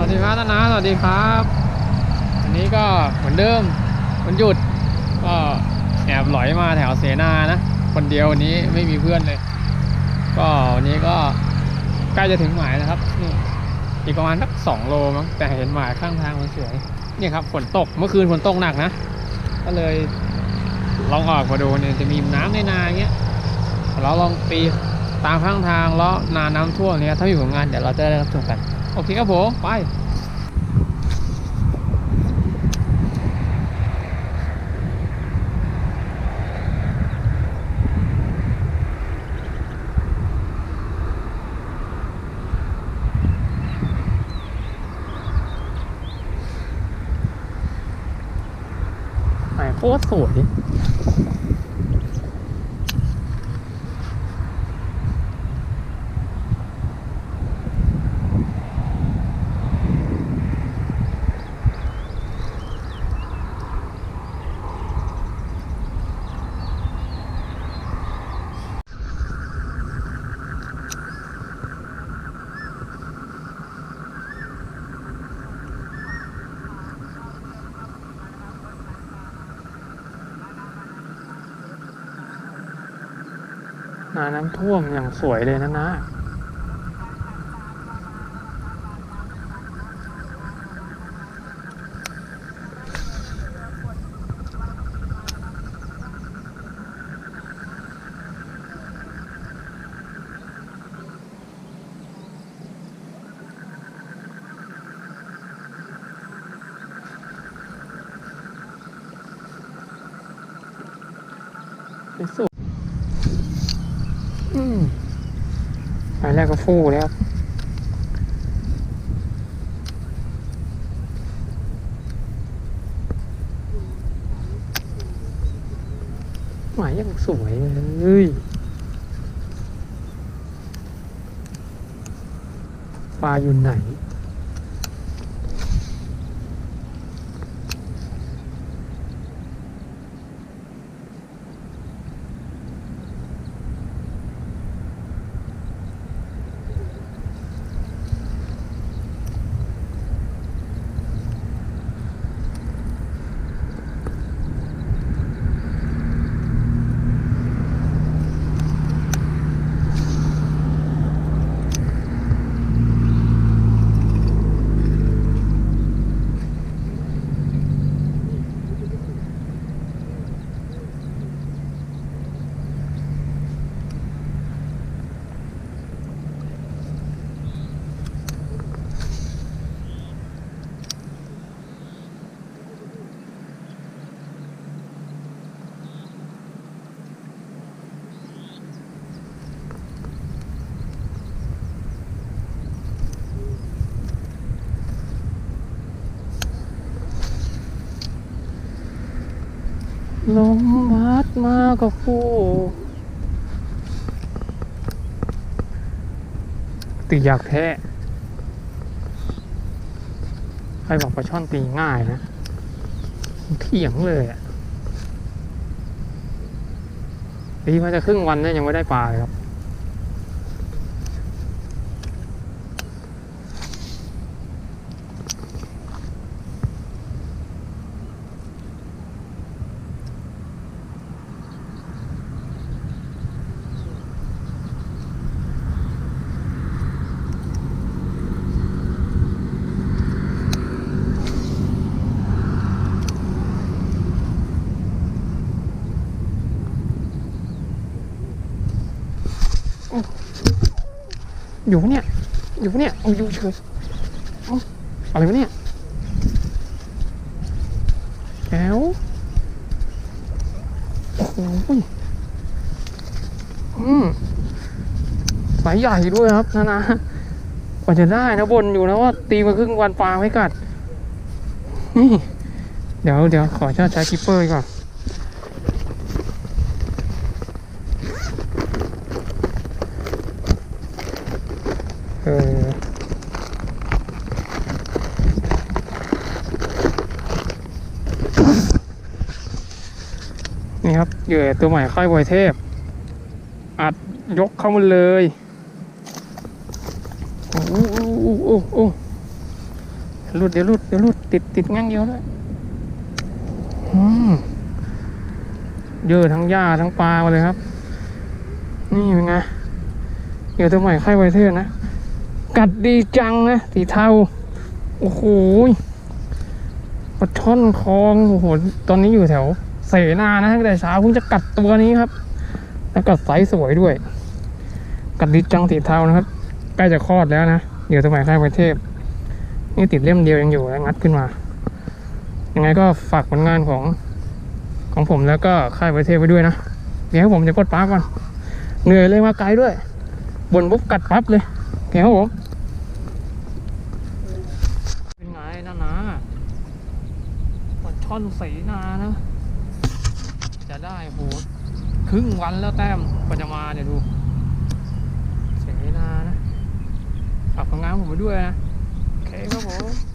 วัสดีครับนานาสวัสดีครับอันนี้ก็เหมือนเดิมวันหยุดก็แอบหลอยมาแถวเสนานะ คนเดียววันนี้ไม่มีเพื่อนเลย ก็วันนี้ก็ใกล้จะถึงหมายแล้วครับนี่อีกประมาณสักสองโลมั้งแต่เห็นหมายข้างทางมันสวยเนี่ยครับฝนตกเมื่อคืนฝนตกหนักนะ ก็เลยลองออกมาดูเนี่ยจะมีน้ำในนาเงี้ยเราลองตีตามข้างทางแล้วนาน้ำท่วมเนี่ยถ้าอยู่กับงานเดี๋ยวเราจะได้รับชมกัน โอเคครับผม ไปไหนโคตรสวย นาน้ำท่วมอย่างสวยเลยนะนะสุดอืมไป แรกก็ฟู่แล้วหมายยังสวยเลยปลาอยู่ไหน ลมพัดมาก็คู่ตีอยากแท้ใครบอกปลาช่อนตีง่ายนะเถียงเลยอะตีมาจะครึ่งวันเนี่ยยังไม่ได้ปลาเลยครับ อยู่ปะเนี่ย อยู่ปะเนี่ยเอาอยู่เฉยเอาอะไรวะเนี่ยแก้วโอ้โหอืมสายใหญ่ด้วยครับนะนะกว่าจะได้นะบนอยู่นะว่าตีมาครึ่งวันปลาไม่กัด นี่ เดี๋ยวเดี๋ยวขอชาติใช้คิปเปอร์ก่อน นี่ครับเหยื่อตัวใหม่ค่ายบอยเทพ อัดยกเข้ามาเลยโอ้โหโอ้โอ้โหหลุดเดี๋ยวลุดเดี๋ยวลุดติดติดงั้งเดียวด้วยเยอะทั้งหญ้าทั้งปลามาเลยครับ นี่เป็นไงเหยื่อตัวใหม่ไข่ไวเทอร์นะ กัดดีจังนะสีเทาโอ้โหปลาช่อนคลองโอ้โหตอนนี้อยู่แถว เสนานะตั้งแต่เช้าเพิ่งจะกัดตัวนี้ครับ แล้วกัดไซส์สวยด้วย กัดดีจังสีเทานะครับ ใกล้จะคลอดแล้วนะเหยื่อตัวใหม่ไข่ไวเทพนี่ติดเล่มเดียวยังอยู่แล้วงัดขึ้นมา ยังไงก็ฝากผลงานของของผมแล้วก็ค่ายไวเทพไว้ด้วยนะ เดี๋ยวผมจะกดปั๊บก่อน เหนื่อยเลยมาไกลด้วย บนปุ๊บกัดปั๊บเลยเคครับผมเป็นไงนะนะปลาช่อนสีนานะ จะได้โหครึ่งวันแล้วแต้มกว่าจะมาเนี่ยดู เสนานะขับผลงานผมไปด้วยนะ โอเคครับผม